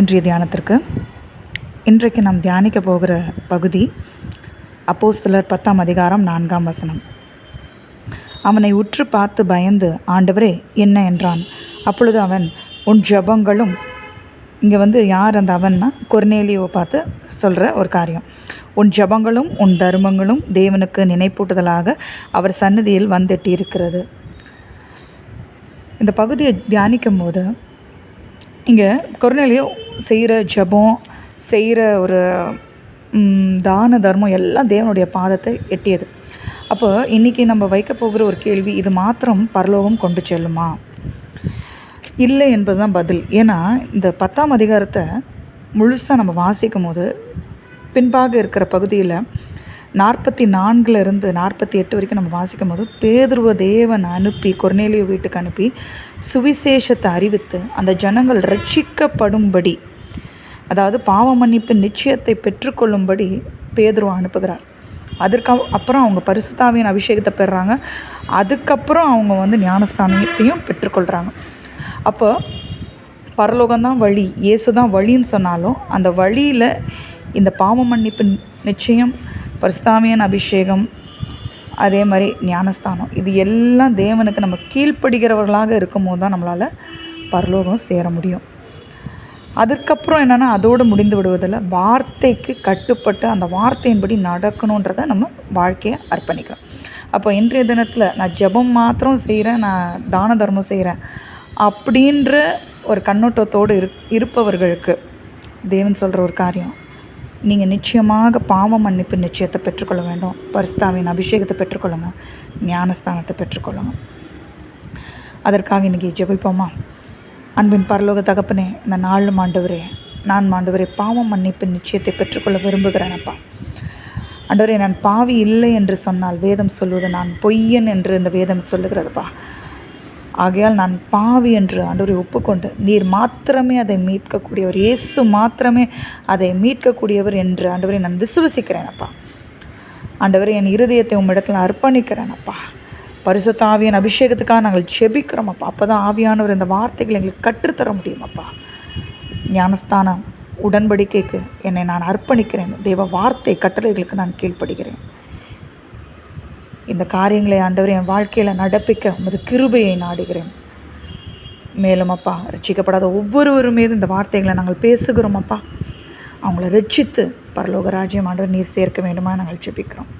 இன்றைய தியானத்திற்கு. இன்றைக்கு நாம் தியானிக்க போகிற பகுதி அப்போஸ்தலர் பத்தாம் அதிகாரம் நான்காம் வசனம். அவனை உற்று பார்த்து பயந்து ஆண்டவரே என்ன என்றான்? அப்பொழுது அவன் உன் ஜெபங்களும் இங்கே வந்து யார் அந்த அவன்னா? கொர்னேலியோவை பார்த்து சொல்கிற ஒரு காரியம். உன் ஜெபங்களும் உன் தர்மங்களும் தேவனுக்கு நினைப்பூட்டுதலாக அவர் சன்னதியில் வந்துட்டிருக்கிறது. இந்த பகுதியை தியானிக்கும் போது இங்கே கொர்னேலியோ செய்கிற ஜபம் செய்கிற ஒரு தான தர்மம் எல்லாம் தேவனுடைய பாதத்தை எட்டியது. அப்போ இன்றைக்கி நம்ம வைக்க போகிற ஒரு கேள்வி இது மாத்திரம் பரலோகம் கொண்டு செல்லுமா? இல்லை என்பது தான் பதில். ஏன்னா இந்த பத்தாம் அதிகாரத்தை முழுசாக நம்ம வாசிக்கும் போது பின்பாக இருக்கிற பகுதியில் நாற்பத்தி நான்கிலிருந்து நாற்பத்தி எட்டு வரைக்கும் நம்ம வாசிக்கும் போது பேதுருவ தேவன் அனுப்பி கொர்நேலியோ வீட்டுக்கு அனுப்பி சுவிசேஷத்தை அறிவித்து அந்த ஜனங்கள் ரட்சிக்கப்படும்படி அதாவது பாவ மன்னிப்பு நிச்சயத்தை பெற்றுக்கொள்ளும்படி பேதுருவ அனுப்புகிறார். அதற்கு அப்புறம் அவங்க பரிசுத்தாவியின் அபிஷேகத்தை பெறுறாங்க. அதுக்கப்புறம் அவங்க வந்து ஞானஸ்தானத்தையும் பெற்றுக்கொள்கிறாங்க அப்போ பரலோகம்தான் வழி இயேசு தான் வழின்னு சொன்னாலும் அந்த வழியில் இந்த பாவ மன்னிப்பு நிச்சயம் பரிஸ்தாமியன் அபிஷேகம் அதே மாதிரி ஞானஸ்தானம். இது எல்லாம் தேவனுக்கு நம்ம கீழ்ப்படுகிறவர்களாக இருக்கும்போது தான் நம்மளால் பரலோகம் சேர முடியும். அதுக்கப்புறம் என்னென்னா அதோடு முடிந்து விடுவதில் வார்த்தைக்கு கட்டுப்பட்டு அந்த வார்த்தையின்படி நடக்கணுன்றதை நம்ம வாழ்க்கையை அர்ப்பணிக்கிறோம். அப்போ இன்றைய தினத்தில் நான் ஜெபம் மாத்திரம் செய்கிறேன் நான் தான தர்மம் செய்கிறேன் அப்படின்ற ஒரு கண்ணோட்டத்தோடு இரு இருப்பவர்களுக்கு தேவன் சொல்கிற ஒரு காரியம் நீங்கள் நிச்சயமாக பாவ மன்னிப்பு நிச்சயத்தை பெற்றுக்கொள்ள வேண்டும். பரிஸ்தாவின் அபிஷேகத்தை பெற்றுக்கொள்ளுங்க. ஞானஸ்தானத்தை பெற்றுக்கொள்ளுங்க. அதற்காக இன்றைக்கி ஜெபிப்போமா? அன்பின் பரலோக தகப்பனே இந்த நாலு மாண்டவரே நான் மாண்டவரே பாவம் மன்னிப்பு நிச்சயத்தை பெற்றுக்கொள்ள விரும்புகிறேனப்பா ஆண்டவரே நான் பாவி இல்லை என்று சொன்னால் வேதம் சொல்வது நான் பொய்யன் என்று இந்த வேதம் சொல்லுகிறதுப்பா ஆகையால் நான் பாவி என்று ஆண்டவரை ஒப்புக்கொண்டு நீர் மாத்திரமே அதை மீட்கக்கூடியவர் இயேசு மாத்திரமே அதை மீட்கக்கூடியவர் என்று ஆண்டவரை நான் விசுவசிக்கிறேனப்பா ஆண்டவரை என் இருதயத்தை உம்மிடத்தில் அர்ப்பணிக்கிறேனப்பா பரிசுத்த ஆவியின் அபிஷேகத்துக்காக நாங்கள் செபிக்கிறோம் அப்பா. அப்போ தான் ஆவியானவர் இந்த வார்த்தைகளை எங்களுக்கு கற்றுத்தர முடியுமப்பா ஞானஸ்தானம் உடன்படிக்கைக்கு என்னை நான் அர்ப்பணிக்கிறேன். தெய்வ வார்த்தை கட்டளைகளுக்கு நான் கீழ்ப்படுகிறேன். இந்த காரியங்களை ஆண்டவர் என் வாழ்க்கையில் நடப்பிக்க உமது கிருபையை நாடுகிறேன். மேலும் அப்பா ரட்சிக்கப்படாத ஒவ்வொருவரும் மீது இந்த வார்த்தைகளை நாங்கள் பேசுகிறோம் அப்பா. அவங்கள ரட்சித்து பரலோக ராஜ்யம் ஆண்டவர் நீர் சேர்க்க வேண்டுமா நாங்கள் ஜெபிக்கிறோம்.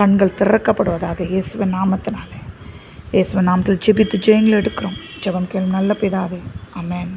கண்கள் திறக்கப்படுவதாக இயேசுவின் நாமத்தினாலே. இயேசுவின் நாமத்தில் ஜெபித்து ஜெயங்களை எடுக்கிறோம். ஜெபம் கேளும் நல்ல பிதாவே. அமேன்